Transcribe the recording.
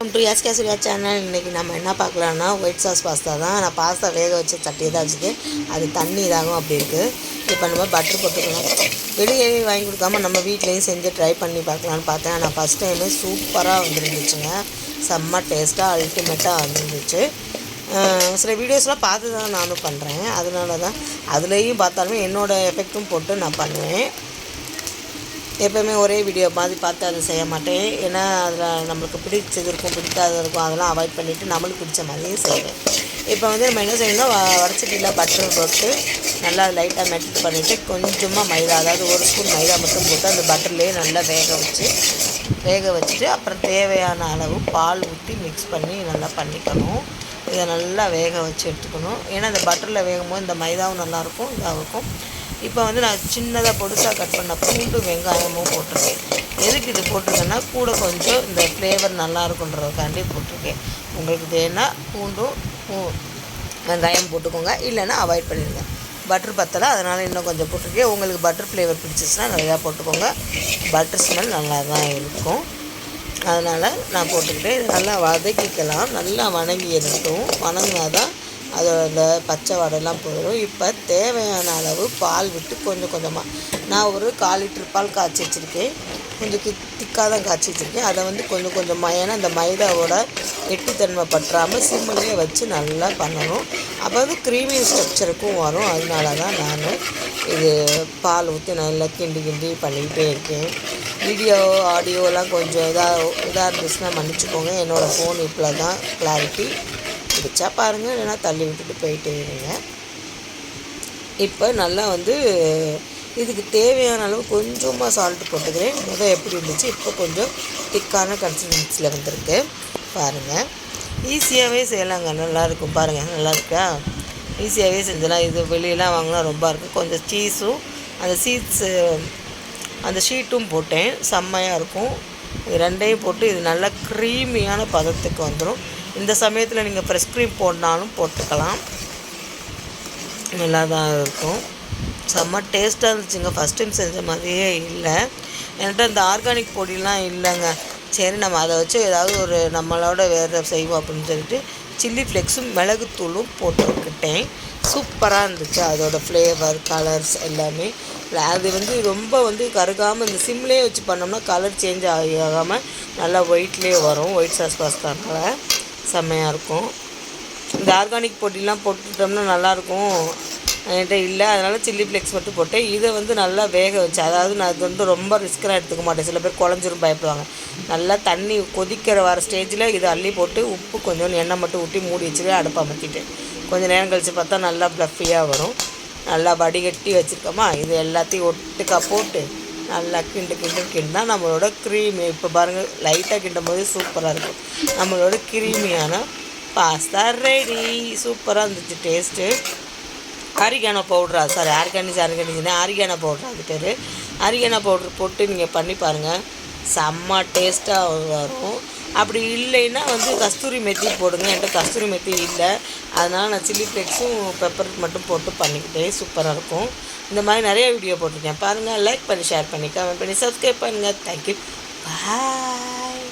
Welcome to SK Surya channel இன்றைக்கி நம்ம என்ன பார்க்கலான்னா ஒயிட் சாஸ் பாஸ்தா தான். நான் பாஸ்தா வேக வச்ச சட்டியை தான் வச்சுருக்கேன் அது தண்ணி இதாகும் அப்படி இருக்குது இப்போ நம்ம பட்டர் போட்டுக்கலாம். வெளியே வாங்கி கொடுக்காம நம்ம வீட்லேயும் செஞ்சு ட்ரை பண்ணி பார்க்கலான்னு பார்த்தேன். நான் ஃபஸ்ட் டைமே சூப்பராக வந்துருந்துச்சுங்க. செம்ம டேஸ்ட்டாக அல்டிமேட்டாக வந்துருந்துச்சு. சில வீடியோஸ்லாம் பார்த்து தான் நானும் பண்ணுறேன் அதனால தான் அதுலேயும் பார்த்தாலுமே என்னோடய எஃபெக்ட்டும் போட்டு நான் பண்ணுவேன். எப்போயுமே ஒரே வீடியோ மாதிரி பார்த்து அதை செய்ய மாட்டேன். ஏன்னா அதில் நம்மளுக்கு பிடிச்சது இருக்கும் பிடிக்காதது இருக்கும் அதெல்லாம் அவாய்ட் பண்ணிவிட்டு நம்மளுக்கு பிடிச்ச மாதிரியும் செய்வேன். இப்போ வந்து நம்ம என்ன செய்யணும்னா வடச்சட்டியில் பட்டர் போட்டு நல்லா லைட்டாக மெல்ட் பண்ணிவிட்டு கொஞ்சமாக மைதா அதாவது ஒரு ஸ்பூன் மைதா மட்டும் போட்டு அந்த பட்டர்லேயே நல்லா வேக வச்சு வேக வச்சுட்டு அப்புறம் தேவையான அளவு பால் ஊற்றி மிக்ஸ் பண்ணி நல்லா பண்ணிக்கணும். இதை நல்லா வேக வச்சு எடுத்துக்கணும். ஏன்னா இந்த பட்டரில் வேகும் போது இந்த மைதாவும் நல்லாயிருக்கும் இதாக இப்போ வந்து நான் சின்னதாக பொடுசாக கட் பண்ண பூண்டு வெங்காயமும் போட்டிருக்கேன். எதுக்கு இது போட்டிருக்கேன்னா கூட கொஞ்சம் இந்த ஃப்ளேவர் நல்லா இருக்குன்றதுக்காண்டி போட்டிருக்கேன். உங்களுக்கு வேணால் பூண்டும் பூ- வெங்காயம் போட்டுக்கோங்க. இல்லைன்னா அவாய்ட் பண்ணிடுங்க. பட்டர் பத்தலை அதனால் இன்னும் கொஞ்சம் போட்டிருக்கேன். உங்களுக்கு பட்டர் ஃப்ளேவர் பிடிச்சிச்சுன்னா நிறையா போட்டுக்கோங்க. பட்டர் ஸ்மெல் நல்லா தான் இருக்கும். அதனால் நான் போட்டுக்கிட்டேன். நல்லா வதக்கிக்கலாம். நல்லா வணங்கி எடுத்தும் வணங்கினா தான் அதோட பச்சை வடைலாம் போயிடும் இப்போ தேவையான அளவு பால் விட்டு கொஞ்சம் கொஞ்சமாக நான் ஒரு கால் லிட்டர் பால் காய்ச்சி வச்சுருக்கேன். கொஞ்சம் கி திக்காக தான் காய்ச்சி வச்சுருக்கேன். அதை வந்து கொஞ்சம் கொஞ்சமாக ஏன்னா அந்த மைதாவோட கெட்டித்தன்மை பற்றாமல் சிம்மிலேயே வச்சு நல்லா பண்ணணும். அப்போ வந்து க்ரீமி ஸ்ட்ரக்சருக்கும் வரும். அதனால தான் நான் இது பால் ஊற்றி நல்லா கிண்டி கிண்டி பண்ணிக்கிட்டே இருக்கேன். வீடியோ ஆடியோலாம் கொஞ்சம் இதாக இதாக இருந்துச்சுன்னா மன்னிச்சுக்கோங்க. என்னோடய ஃபோன் இப்போ தான் கிளாரிட்டி பிடிச்சா பாருங்கள் இல்லைன்னா தள்ளி விட்டுட்டு போயிட்டே இருங்க. இப்போ நல்லா வந்து இதுக்கு தேவையான அளவு கொஞ்சமாக சால்ட் போட்டுக்கிறேன். முதல் எப்படி இருந்துச்சு இப்போ கொஞ்சம் திக்கான கன்சிஸ்டன்சியில் வந்திருக்கு. பாருங்கள் ஈஸியாகவே செய்யலாங்க. நல்லாயிருக்கும் பாருங்கள் நல்லா இருக்கா? ஈஸியாகவே செஞ்சலாம். இது வெளியெல்லாம் வாங்கினா ரொம்ப இருக்கும். கொஞ்சம் சீஸும் அந்த சீட்ஸு அந்த ஷீட்டும் போட்டேன். செம்மையாக இருக்கும். இது ரெண்டையும் போட்டு இது நல்லா க்ரீமியான பதத்துக்கு வந்துடும் இந்த சமயத்தில் நீங்கள் ஃப்ரெஷ் க்ரீம் போடனாலும் போட்டுக்கலாம். நல்லா தான் இருக்கும். செம்ம டேஸ்ட்டாக இருந்துச்சுங்க. ஃபஸ்ட் டைம் செஞ்ச மாதிரியே இல்லை. என்கிட்ட இந்த ஆர்கானிக் பொடிலாம் இல்லைங்க. சரி நம்ம அதை வச்சு ஏதாவது ஒரு நம்மளோட வேறு செய்வோம் அப்படின்னு சொல்லிட்டு சில்லி ஃப்ளெக்ஸும் மிளகுத்தூளும் போட்டுக்கிட்டேன் சூப்பராக இருந்துச்சு. அதோடய ஃப்ளேவர் கலர்ஸ் எல்லாமே. அது வந்து ரொம்ப வந்து கருகாமல் இந்த சிம்லேயே வச்சு பண்ணோம்னா கலர் சேஞ்ச் ஆகி ஆகாமல் நல்லா ஒயிட்லேயே வரும். ஒயிட் சாஸ் பாஸ்தானால செம்மையாக இருக்கும். இந்த ஆர்கானிக் பொட்டிலாம் போட்டுட்டோம்னா நல்லாயிருக்கும். என்கிட்ட இல்லை. அதனால் சில்லி ஃப்ளெக்ஸ் மட்டும் போட்டேன். இதை வந்து நல்லா வேக வச்சு அதாவது நான் இது வந்து ரொம்ப ரிஸ்க்கெலாம் எடுத்துக்க மாட்டேன். சில பேர் குழஞ்சிரும் பயப்படுவாங்க. நல்லா தண்ணி கொதிக்கிற வர ஸ்டேஜில் இதை அள்ளி போட்டு உப்பு கொஞ்சம் எண்ணெய் மட்டும் ஊட்டி மூடி வச்சுட்டு அடுப்பை அமர்த்திட்டேன். கொஞ்சம் நேரம் கழித்து பார்த்தா நல்லா ப்ளஃபியாக வரும். நல்லா வடிகட்டி வச்சுருக்கோமா? இது எல்லாத்தையும் ஒட்டுக்கா போட்டு நல்லா கிண்டு கிண்டு கிண்டா நம்மளோட க்ரீமி இப்போ பாருங்கள் லைட்டாக கிண்டும் போது சூப்பராக இருக்கும். நம்மளோட க்ரீமியான பாஸ்தா ரெடி சூப்பராக இருந்துச்சு டேஸ்ட்டு ஆரிகானோ பவுட்ரா சாரி ஆர்கானிஸ் ஆர்கானிஸ்னு ஆரிகானோ பவுட்ரா அது பேர். ஆரிகானோ பவுட்ரு போட்டு நீங்கள் பண்ணி பாருங்கள் செம்ம டேஸ்ட்டாக வரும். அப்படி இல்லைன்னா வந்து கஸ்தூரி மெத்தி போடுங்க. என்கிட்ட கஸ்தூரி மெத்தி இல்லை. அதனால் நான் சில்லி ஃப்ளேக்ஸும் பெப்பர் மட்டும் போட்டு பண்ணிக்கிட்டே சூப்பராக இருக்கும். இந்த மாதிரி நிறைய வீடியோ போட்டிருக்கேன். பாருங்கள் லைக் பண்ணி ஷேர் பண்ணி கமெண்ட் பண்ணி சப்ஸ்கிரைப் பண்ணுங்கள் தேங்க்யூ பாய்